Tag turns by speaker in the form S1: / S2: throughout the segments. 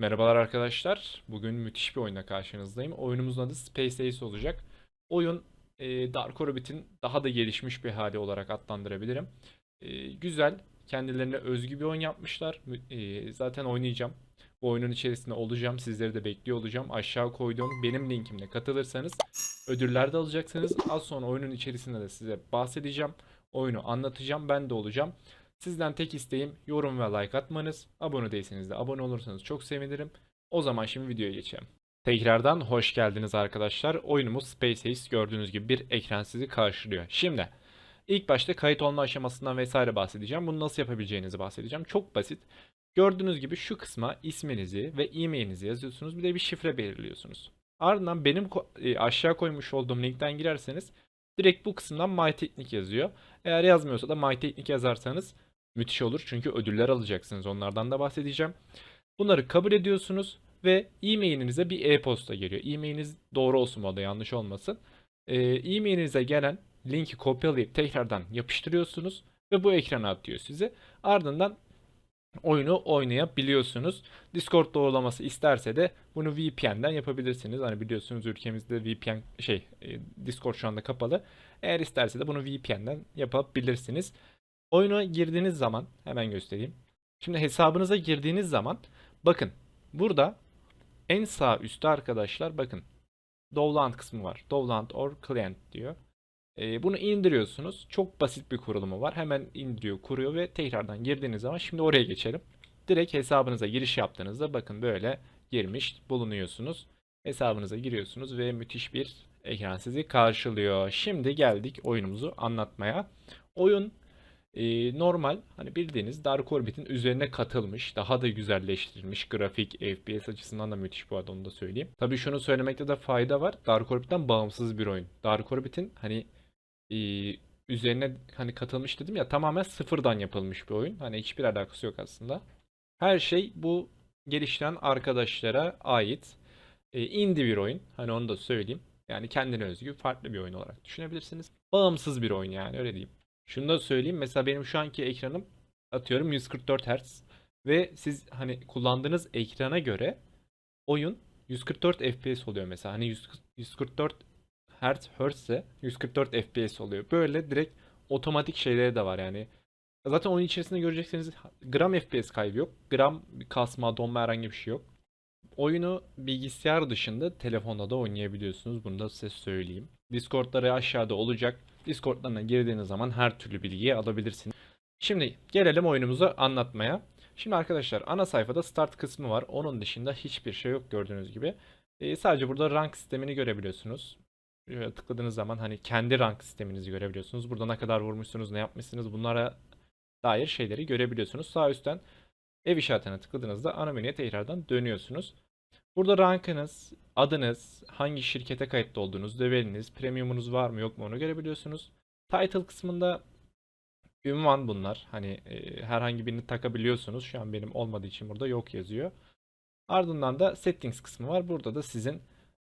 S1: Merhabalar arkadaşlar. Bugün müthiş bir oyunla karşınızdayım. Oyunumuzun adı Space Ace olacak. Oyun e, Dark Orbit'in daha da gelişmiş bir hali olarak adlandırabilirim. E, güzel, kendilerine özgü bir oyun yapmışlar. E, zaten oynayacağım. Bu oyunun içerisinde olacağım. Sizleri de bekliyor olacağım. Aşağı koyduğum benim linkimle katılırsanız ödüller de alacaksınız. Az sonra oyunun içerisinde de size bahsedeceğim. Oyunu anlatacağım. Ben de olacağım. Sizden tek isteğim yorum ve like atmanız. Abone değilseniz de abone olursanız çok sevinirim. O zaman şimdi videoya geçelim. Tekrardan hoş geldiniz arkadaşlar. Oyunumuz Space Ace gördüğünüz gibi bir ekran sizi karşılıyor. Şimdi ilk başta kayıt olma aşamasından vesaire bahsedeceğim. Bunu nasıl yapabileceğinizi bahsedeceğim. Çok basit. Gördüğünüz gibi şu kısma isminizi ve e-mailinizi yazıyorsunuz. Bir de bir şifre belirliyorsunuz. Ardından benim e, aşağı koymuş olduğum linkten girerseniz direkt bu kısımdan MyTeknik yazıyor. Eğer yazmıyorsa da MyTeknik yazarsanız Müthiş olur çünkü ödüller alacaksınız. Onlardan da bahsedeceğim. Bunları kabul ediyorsunuz ve e-mailinize bir e-posta geliyor. E-mailiniz doğru olsun bu yanlış olmasın. Ee, e-mailinize gelen linki kopyalayıp tekrardan yapıştırıyorsunuz ve bu ekrana atıyor sizi. Ardından oyunu oynayabiliyorsunuz. Discord doğrulaması isterse de bunu VPN'den yapabilirsiniz. Hani biliyorsunuz ülkemizde VPN şey e, Discord şu anda kapalı. Eğer isterse de bunu VPN'den yapabilirsiniz. Oyuna girdiğiniz zaman hemen göstereyim. Şimdi hesabınıza girdiğiniz zaman bakın burada en sağ üstte arkadaşlar bakın Dovland kısmı var. Dovland or Client diyor. Ee, bunu indiriyorsunuz. Çok basit bir kurulumu var. Hemen indiriyor, kuruyor ve tekrardan girdiğiniz zaman şimdi oraya geçelim. Direkt hesabınıza giriş yaptığınızda bakın böyle girmiş bulunuyorsunuz. Hesabınıza giriyorsunuz ve müthiş bir ekran sizi karşılıyor. Şimdi geldik oyunumuzu anlatmaya. Oyun ee, normal hani bildiğiniz Dark Orbit'in üzerine katılmış, daha da güzelleştirilmiş grafik, FPS açısından da müthiş bu arada onu da söyleyeyim. Tabii şunu söylemekte de fayda var. Dark Orbit'ten bağımsız bir oyun. Dark Orbit'in hani e, üzerine hani katılmış dedim ya tamamen sıfırdan yapılmış bir oyun. Hani hiçbir alakası yok aslında. Her şey bu geliştiren arkadaşlara ait. E, indie bir oyun. Hani onu da söyleyeyim. Yani kendine özgü farklı bir oyun olarak düşünebilirsiniz. Bağımsız bir oyun yani öyle diyeyim. Şunu da söyleyeyim. Mesela benim şu anki ekranım atıyorum 144 Hz ve siz hani kullandığınız ekrana göre oyun 144 FPS oluyor mesela. Hani 100 144 Hz Hz ise 144 FPS oluyor. Böyle direkt otomatik şeyleri de var yani. Zaten oyun içerisinde göreceksiniz gram FPS kaybı yok. Gram kasma, donma herhangi bir şey yok. Oyunu bilgisayar dışında telefonda da oynayabiliyorsunuz. Bunu da size söyleyeyim. Discord'ları aşağıda olacak. Discord'larına girdiğiniz zaman her türlü bilgiyi alabilirsiniz. Şimdi gelelim oyunumuzu anlatmaya. Şimdi arkadaşlar ana sayfada start kısmı var. Onun dışında hiçbir şey yok gördüğünüz gibi. Ee, sadece burada rank sistemini görebiliyorsunuz. Şöyle tıkladığınız zaman hani kendi rank sisteminizi görebiliyorsunuz. Burada ne kadar vurmuşsunuz, ne yapmışsınız bunlara dair şeyleri görebiliyorsunuz. Sağ üstten ev işaretine tıkladığınızda ana menüye tekrardan dönüyorsunuz. Burada rankınız, adınız, hangi şirkete kayıtlı olduğunuz, leveliniz, premiumunuz var mı yok mu onu görebiliyorsunuz. Title kısmında ünvan bunlar. Hani e, herhangi birini takabiliyorsunuz. Şu an benim olmadığı için burada yok yazıyor. Ardından da settings kısmı var. Burada da sizin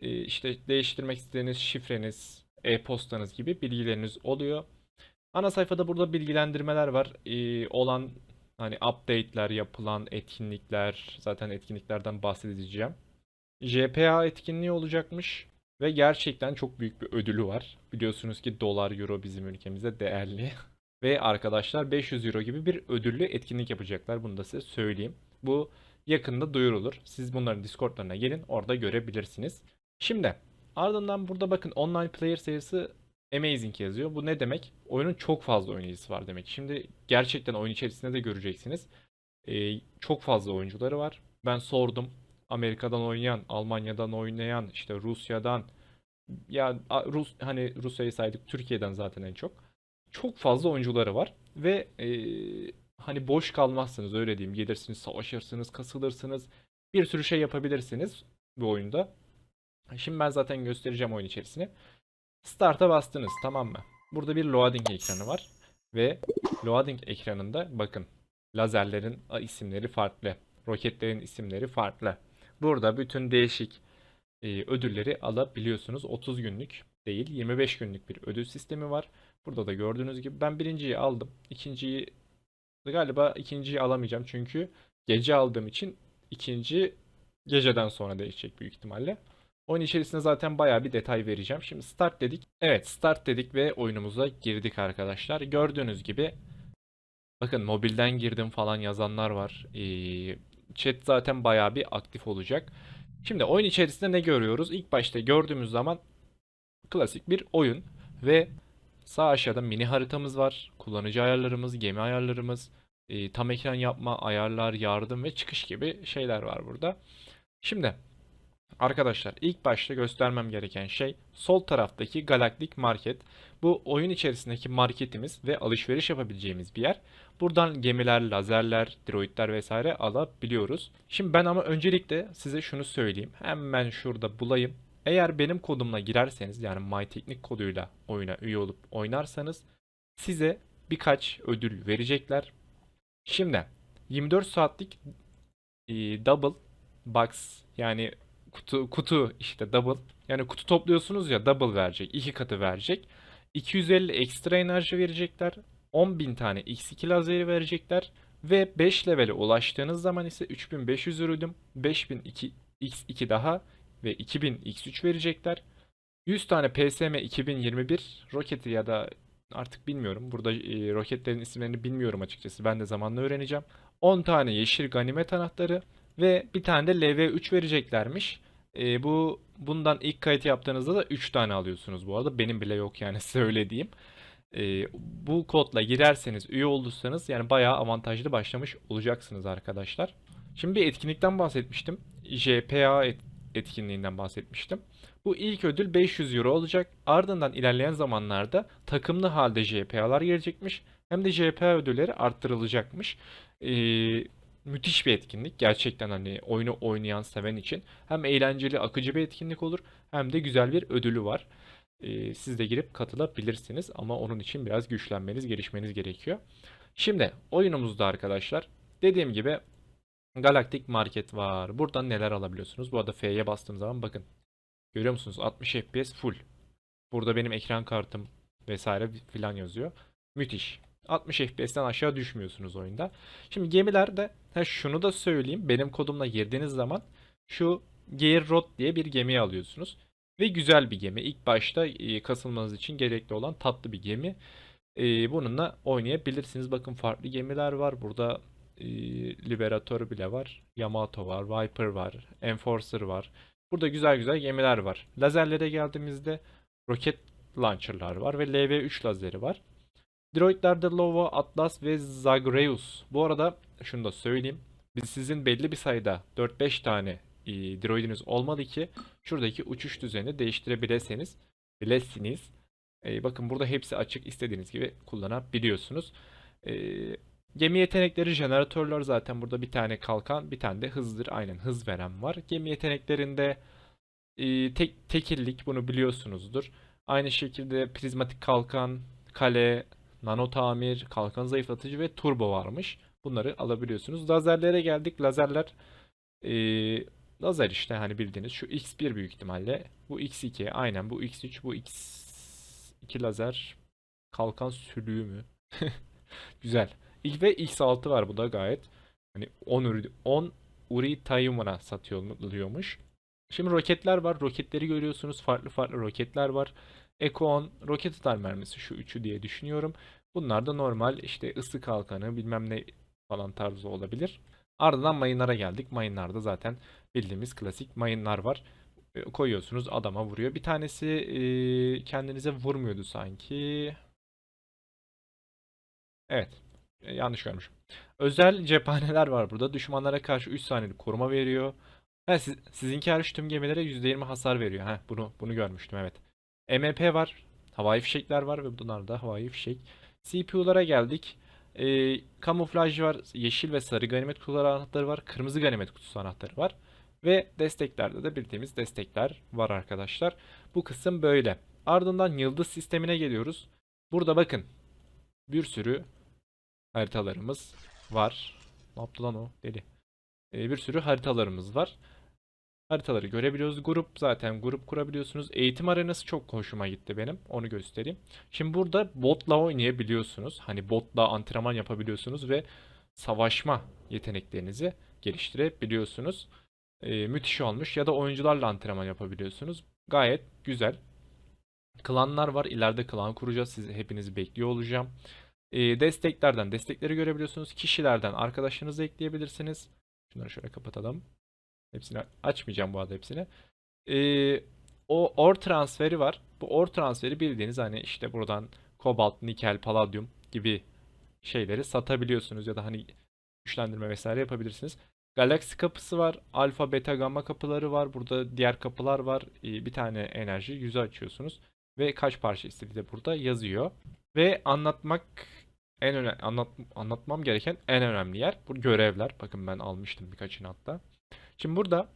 S1: e, işte değiştirmek istediğiniz şifreniz, e-postanız gibi bilgileriniz oluyor. Ana sayfada burada bilgilendirmeler var. E, olan hani update'ler, yapılan etkinlikler, zaten etkinliklerden bahsedeceğim. JPA etkinliği olacakmış ve gerçekten çok büyük bir ödülü var. Biliyorsunuz ki dolar, euro bizim ülkemizde değerli. Ve arkadaşlar 500 euro gibi bir ödüllü etkinlik yapacaklar. Bunu da size söyleyeyim. Bu yakında duyurulur. Siz bunların Discord'larına gelin orada görebilirsiniz. Şimdi ardından burada bakın online player sayısı amazing yazıyor. Bu ne demek? Oyunun çok fazla oynayıcısı var demek. Şimdi gerçekten oyun içerisinde de göreceksiniz. Ee, çok fazla oyuncuları var. Ben sordum. Amerika'dan oynayan, Almanya'dan oynayan, işte Rusya'dan ya Rus hani Rusya'yı saydık Türkiye'den zaten en çok. Çok fazla oyuncuları var ve eee, hani boş kalmazsınız öyle diyeyim. Gelirsiniz, savaşırsınız, kasılırsınız. Bir sürü şey yapabilirsiniz bu oyunda. Şimdi ben zaten göstereceğim oyun içerisini. Start'a bastınız tamam mı? Burada bir loading ekranı var ve loading ekranında bakın lazerlerin isimleri farklı. Roketlerin isimleri farklı. Burada bütün değişik e, ödülleri alabiliyorsunuz. 30 günlük değil 25 günlük bir ödül sistemi var. Burada da gördüğünüz gibi ben birinciyi aldım. İkinciyi galiba ikinciyi alamayacağım çünkü gece aldığım için ikinci Geceden sonra değişecek büyük ihtimalle. Oyun içerisinde zaten bayağı bir detay vereceğim. Şimdi start dedik. Evet start dedik ve oyunumuza girdik arkadaşlar. Gördüğünüz gibi bakın mobilden girdim falan yazanlar var. Ee, chat zaten bayağı bir aktif olacak. Şimdi oyun içerisinde ne görüyoruz? İlk başta gördüğümüz zaman klasik bir oyun ve sağ aşağıda mini haritamız var. Kullanıcı ayarlarımız, gemi ayarlarımız, e, tam ekran yapma, ayarlar, yardım ve çıkış gibi şeyler var burada. Şimdi arkadaşlar ilk başta göstermem gereken şey sol taraftaki Galactic Market. Bu oyun içerisindeki marketimiz ve alışveriş yapabileceğimiz bir yer. Buradan gemiler, lazerler, droidler vesaire alabiliyoruz. Şimdi ben ama öncelikle size şunu söyleyeyim. Hemen şurada bulayım. Eğer benim kodumla girerseniz yani MyTeknik koduyla oyuna üye olup oynarsanız size birkaç ödül verecekler. Şimdi 24 saatlik double box yani kutu kutu işte double yani kutu topluyorsunuz ya double verecek iki katı verecek 250 ekstra enerji verecekler 10.000 tane x2 lazeri verecekler ve 5 levele ulaştığınız zaman ise 3500 ödüm 5000 x2 daha ve 2000 x3 verecekler 100 tane PSM 2021 roketi ya da artık bilmiyorum. Burada e, roketlerin isimlerini bilmiyorum açıkçası. Ben de zamanla öğreneceğim. 10 tane yeşil ganimet anahtarı ve bir tane de LV3 vereceklermiş. E, bu bundan ilk kayıt yaptığınızda da 3 tane alıyorsunuz bu arada. Benim bile yok yani söylediğim. E, bu kodla girerseniz, üye olursanız yani bayağı avantajlı başlamış olacaksınız arkadaşlar. Şimdi bir etkinlikten bahsetmiştim. JPA et- etkinliğinden bahsetmiştim. Bu ilk ödül 500 euro olacak. Ardından ilerleyen zamanlarda takımlı halde JPA'lar gelecekmiş. Hem de JPA ödülleri arttırılacakmış. Ee, müthiş bir etkinlik. Gerçekten hani oyunu oynayan, seven için hem eğlenceli, akıcı bir etkinlik olur hem de güzel bir ödülü var. Ee, siz de girip katılabilirsiniz ama onun için biraz güçlenmeniz, gelişmeniz gerekiyor. Şimdi oyunumuzda arkadaşlar dediğim gibi Galactic Market var. Buradan neler alabiliyorsunuz? Bu arada F'ye bastığım zaman bakın Görüyor musunuz? 60 FPS full. Burada benim ekran kartım vesaire filan yazıyor. Müthiş. 60 FPS'ten aşağı düşmüyorsunuz oyunda. Şimdi gemilerde ha şunu da söyleyeyim. Benim kodumla girdiğiniz zaman şu Gear Rod diye bir gemi alıyorsunuz. Ve güzel bir gemi. İlk başta e, kasılmanız için gerekli olan tatlı bir gemi. E, bununla oynayabilirsiniz. Bakın farklı gemiler var. Burada e, Liberator bile var. Yamato var. Viper var. Enforcer var. Burada güzel güzel gemiler var. Lazerlere geldiğimizde roket launcher'lar var ve LV3 lazeri var. Droidlerde Lova, Atlas ve Zagreus. Bu arada şunu da söyleyeyim. Biz sizin belli bir sayıda 4-5 tane e, droidiniz olmadı ki şuradaki uçuş düzenini değiştirebilirseniz bilesiniz. E, bakın burada hepsi açık istediğiniz gibi kullanabiliyorsunuz. E, Gemi yetenekleri jeneratörler zaten burada bir tane kalkan bir tane de hızdır. Aynen hız veren var. Gemi yeteneklerinde e, tek, tekillik bunu biliyorsunuzdur. Aynı şekilde prizmatik kalkan, kale, nano tamir, kalkan zayıflatıcı ve turbo varmış. Bunları alabiliyorsunuz. Lazerlere geldik. Lazerler e, lazer işte hani bildiğiniz şu X1 büyük ihtimalle. Bu X2 aynen bu X3 bu X2 lazer kalkan sülüğü mü? Güzel. İlk ve X6 var bu da gayet. Hani 10 uri, 10 uri Tayum'a satıyormuş. Şimdi roketler var. Roketleri görüyorsunuz. Farklı farklı roketler var. 10 roket atar mermisi şu üçü diye düşünüyorum. Bunlar da normal işte ısı kalkanı bilmem ne falan tarzı olabilir. Ardından mayınlara geldik. Mayınlarda zaten bildiğimiz klasik mayınlar var. E, koyuyorsunuz adama vuruyor. Bir tanesi e, kendinize vurmuyordu sanki. Evet. E, yanlış görmüşüm. Özel cephaneler var burada. Düşmanlara karşı 3 saniyelik koruma veriyor. Ha, siz, sizinki hariç tüm gemilere %20 hasar veriyor. Ha, bunu bunu görmüştüm evet. MP var. Havai fişekler var ve bunlar da havai fişek. CPU'lara geldik. E, kamuflaj var. Yeşil ve sarı ganimet kutuları anahtarı var. Kırmızı ganimet kutusu anahtarı var. Ve desteklerde de bildiğimiz destekler var arkadaşlar. Bu kısım böyle. Ardından yıldız sistemine geliyoruz. Burada bakın bir sürü haritalarımız var. Ne yaptı lan o? Deli. Ee, bir sürü haritalarımız var. Haritaları görebiliyoruz. Grup zaten grup kurabiliyorsunuz. Eğitim arenası çok hoşuma gitti benim. Onu göstereyim. Şimdi burada botla oynayabiliyorsunuz. Hani botla antrenman yapabiliyorsunuz ve savaşma yeteneklerinizi geliştirebiliyorsunuz. E, müthiş olmuş. Ya da oyuncularla antrenman yapabiliyorsunuz. Gayet güzel. Klanlar var. İleride klan kuracağız. Sizi hepinizi bekliyor olacağım. E, desteklerden destekleri görebiliyorsunuz. Kişilerden arkadaşlarınızı ekleyebilirsiniz. Şunları şöyle kapatalım. Hepsini açmayacağım bu arada hepsini. E, o or transferi var. Bu or transferi bildiğiniz hani işte buradan kobalt, nikel, paladyum gibi şeyleri satabiliyorsunuz ya da hani güçlendirme vesaire yapabilirsiniz. Galaksi kapısı var. Alfa, beta, gamma kapıları var. Burada diğer kapılar var. Ee, Bir tane enerji yüzü açıyorsunuz. Ve kaç parça istediği de burada yazıyor. Ve anlatmak en önemli anlat, anlatmam gereken en önemli yer bu görevler. Bakın ben almıştım birkaçını hatta. Şimdi burada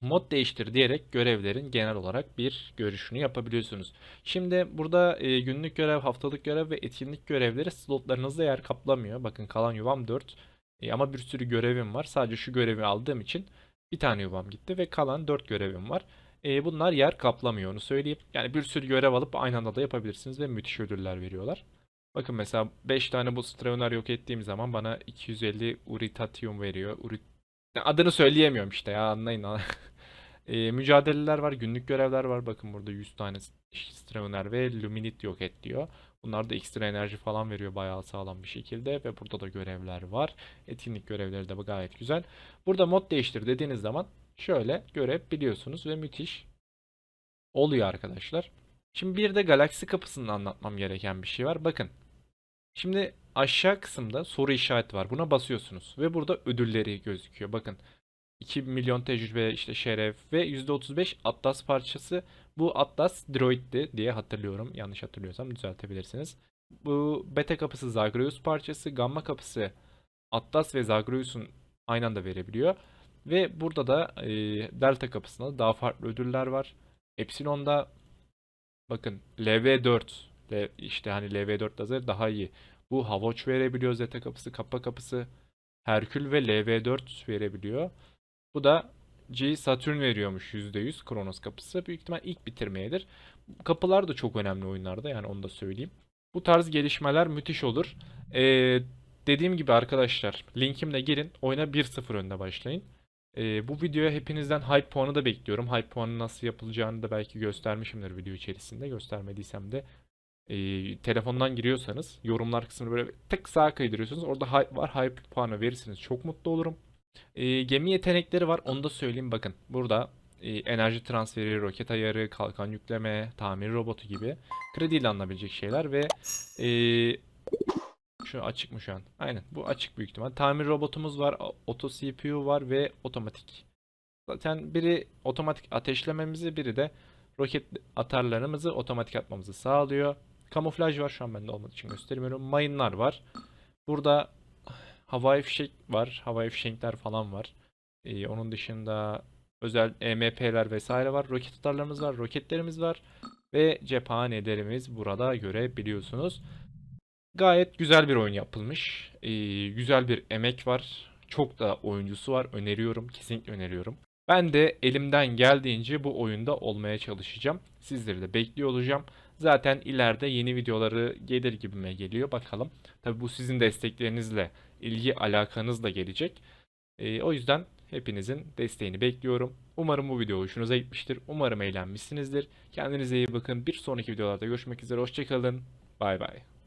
S1: mod değiştir diyerek görevlerin genel olarak bir görüşünü yapabiliyorsunuz. Şimdi burada e, günlük görev, haftalık görev ve etkinlik görevleri slotlarınızda yer kaplamıyor. Bakın kalan yuvam 4. E, ama bir sürü görevim var. Sadece şu görevi aldığım için bir tane yuvam gitti ve kalan 4 görevim var. E, bunlar yer kaplamıyor onu söyleyeyim. Yani bir sürü görev alıp aynı anda da yapabilirsiniz ve müthiş ödüller veriyorlar. Bakın mesela 5 tane bu Stravener yok ettiğim zaman bana 250 Uritatium veriyor. Urit Adını söyleyemiyorum işte ya anlayın. E, mücadeleler var, günlük görevler var. Bakın burada 100 tane Stravener ve Luminit yok et diyor. Bunlar da ekstra enerji falan veriyor bayağı sağlam bir şekilde ve burada da görevler var. Etkinlik görevleri de gayet güzel. Burada mod değiştir dediğiniz zaman şöyle görebiliyorsunuz ve müthiş oluyor arkadaşlar. Şimdi bir de galaksi kapısını anlatmam gereken bir şey var. Bakın. Şimdi aşağı kısımda soru işareti var. Buna basıyorsunuz ve burada ödülleri gözüküyor. Bakın 2 milyon tecrübe işte şeref ve %35 Atlas parçası. Bu Atlas Droid'di diye hatırlıyorum. Yanlış hatırlıyorsam düzeltebilirsiniz. Bu beta kapısı Zagreus parçası, gamma kapısı Atlas ve Zagreus'un aynı anda verebiliyor. Ve burada da e, delta kapısında daha farklı ödüller var. Epsilon'da bakın LV4 L- işte hani LV4 lazer daha iyi. Bu Havoc verebiliyor Zeta kapısı, Kappa kapısı. Herkül ve LV4 verebiliyor. Bu da G Saturn veriyormuş %100 Kronos kapısı. Büyük ihtimal ilk bitirmeyedir. Kapılar da çok önemli oyunlarda yani onu da söyleyeyim. Bu tarz gelişmeler müthiş olur. Ee, dediğim gibi arkadaşlar linkimle girin oyuna 1-0 önde başlayın. Ee, bu videoya hepinizden hype puanı da bekliyorum. Hype puanı nasıl yapılacağını da belki göstermişimdir video içerisinde. Göstermediysem de e, telefondan giriyorsanız yorumlar kısmını böyle tık sağa kaydırıyorsunuz. Orada hype var. Hype puanı verirseniz çok mutlu olurum. E, gemi yetenekleri var. Onu da söyleyeyim bakın. Burada e, enerji transferi, roket ayarı, kalkan yükleme, tamir robotu gibi krediyle alınabilecek şeyler ve e, şu açık mı şu an? Aynen. Bu açık büyük ihtimal. Tamir robotumuz var, auto CPU var ve otomatik. Zaten biri otomatik ateşlememizi, biri de roket atarlarımızı otomatik atmamızı sağlıyor. Kamuflaj var şu an bende olmadığı için göstermiyorum. Mayınlar var. Burada havai fişek var. Havai fişekler falan var. Ee, onun dışında özel EMP'ler vesaire var. Roket atarlarımız var. Roketlerimiz var. Ve cephanelerimiz burada görebiliyorsunuz. Gayet güzel bir oyun yapılmış. Ee, güzel bir emek var. Çok da oyuncusu var. Öneriyorum. Kesinlikle öneriyorum. Ben de elimden geldiğince bu oyunda olmaya çalışacağım. Sizleri de bekliyor olacağım. Zaten ileride yeni videoları gelir gibime geliyor. Bakalım. Tabi bu sizin desteklerinizle, ilgi alakanızla gelecek. Ee, o yüzden hepinizin desteğini bekliyorum. Umarım bu video hoşunuza gitmiştir. Umarım eğlenmişsinizdir. Kendinize iyi bakın. Bir sonraki videolarda görüşmek üzere. Hoşçakalın. Bay bay.